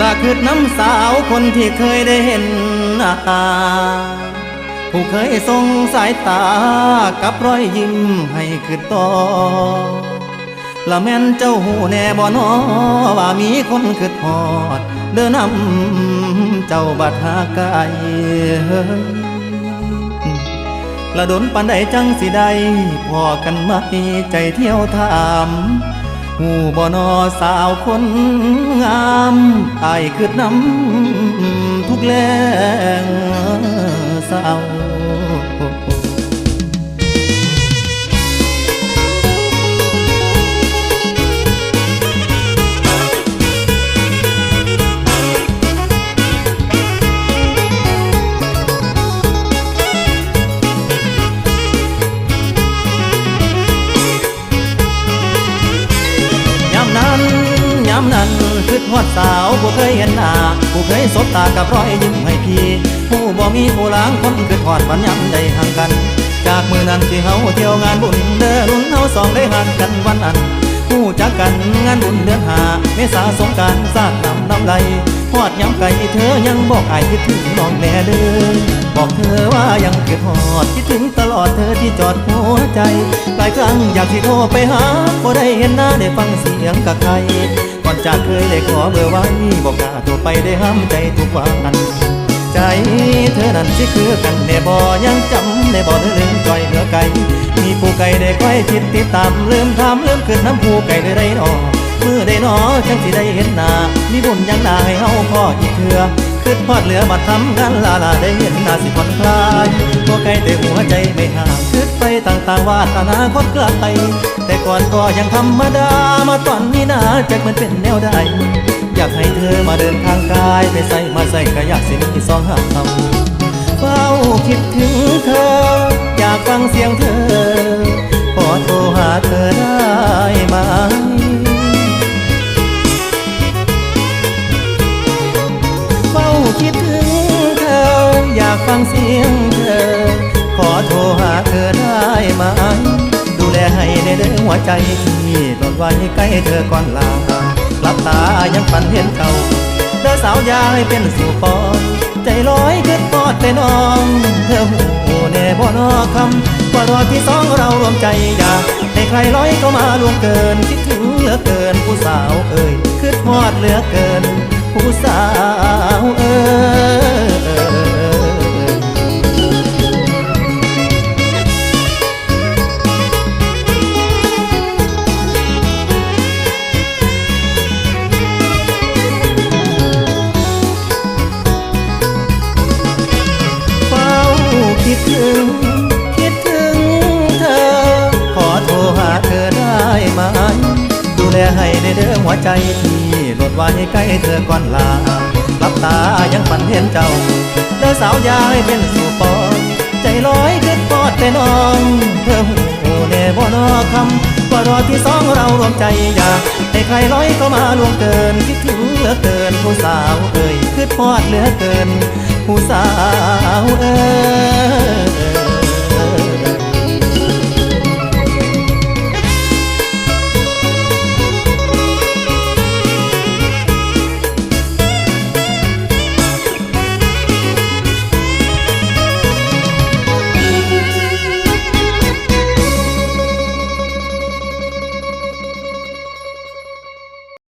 ลาคือน้ำสาวคนที่เคยได้เห็นหน้า ผู้เคยส่งสายตากับรอยยิ้มให้คือต่อละแม่นเจ้าหูแน่บ่นอว่ามีคนคือทอด เดินนำเจ้าบัดหาไกลละดนปันใดจังสิได้พอกันไหมใจเที่ยวถาม หูบ่นอสาวคนงามอายคืดน้ำทุกแรงเศร้า คือฮอดสาวผู้เคยเห็นหน้าผู้เคยสบตากับรอยยิ้มให้พี่ผู้บ่มีผู้ล้างคนคือทอดฝันยามได้ห่างกัน จากมือนั้นที่เฮาเที่ยวงานบุญเด้อรุ่นเฮาสองได้หักกันวันนั้นผู้จักกันงานบุญเดือนหาเมษาสงการสร้างน้ำน้ำไหลฮอดยามไก่เธอยังบอกไอายคิดถึงน้องแน่เด้อบอกเธอว่ายังเก็บฮอดคิดถึงตลอดเธอที่จอดหัวใจ หลายครั้งอยากที่โทรไปหาบ่ได้เห็นหน้าได้ฟังเสียงกับใคร อนจากเคยได้ขอเบอร์ไว้บอกกาโทรไปได้ห้ามใจทุกวันใจเธอนั้นสิคือกันแน่บ่ยังจำได้บ่เธอลืมจ่อยเหือไก่มีผู้ไก่ได้ค่อยคิดติดตามลืมถามลืมขึ้นน้ำผู้ไก่ได้ได้นอเมื่อได้นอจังสิได้เห็นหน้ามีบุญยังหน้าให้เฮาพ่ออีกเถื่อคือพอดเหลือบัดทำงานลาลาได้เห็นหน้าสิผ่อนคลายตัวไก่แต่หัวใจไม่ห่างคิด ต่างๆว่าอนาคตไกลแต่ก่อนก็ยังธรรมดามาตอนนี้นะจักมันเป็นแนวใดอยากให้เธอมาเดินทางกาย ไปใส่มาใส่ก็อยากสิมีสองหางเอาเฝ้าคิดถึงเธอ อยากฟังเสียงเธอ ขอโทรหาเธอได้ไหมเฝ้าคิดถึงเธอ อยากฟังเสียงเธอ ขอโทรหาเธอ ได้ไหมดูแลให้ในเรื่องหัวใจที่ตดไว้ใกล้เธอก่อนลาหลับตายังฝันเห็นเก่าเธอสาวยาให้เป็นสู่ปอนใจลอยขึ้นปอดแต่น้อง เธอหูแน่บ่นอคำว่ารอที่สองเรารวมใจอยากให้ใครร้อยเข้ามาล่วงเกินคิดถึงเหลือเกินผู้สาวเอ่ยคิดฮอดเหลือเกิน ผู้สาว ให้ในเด้อหัวใจที่หลดไว้ใกล้เธอก่อนลาหลับตายังฝันเห็นเจ้าเด้อสาวยายเป็นสู่ปอนใจลอยขึ้นปอดแต่น้อง เธอหูแน่บ่นอคำว่ารอที่สองเรารวมใจอยากให้ใครร้อยเข้ามาล่วงเกินคิดถึงเหลือเกินผู้สาวเอ่ยคิดพอดเหลือเกิน ผู้สาวเอ่ย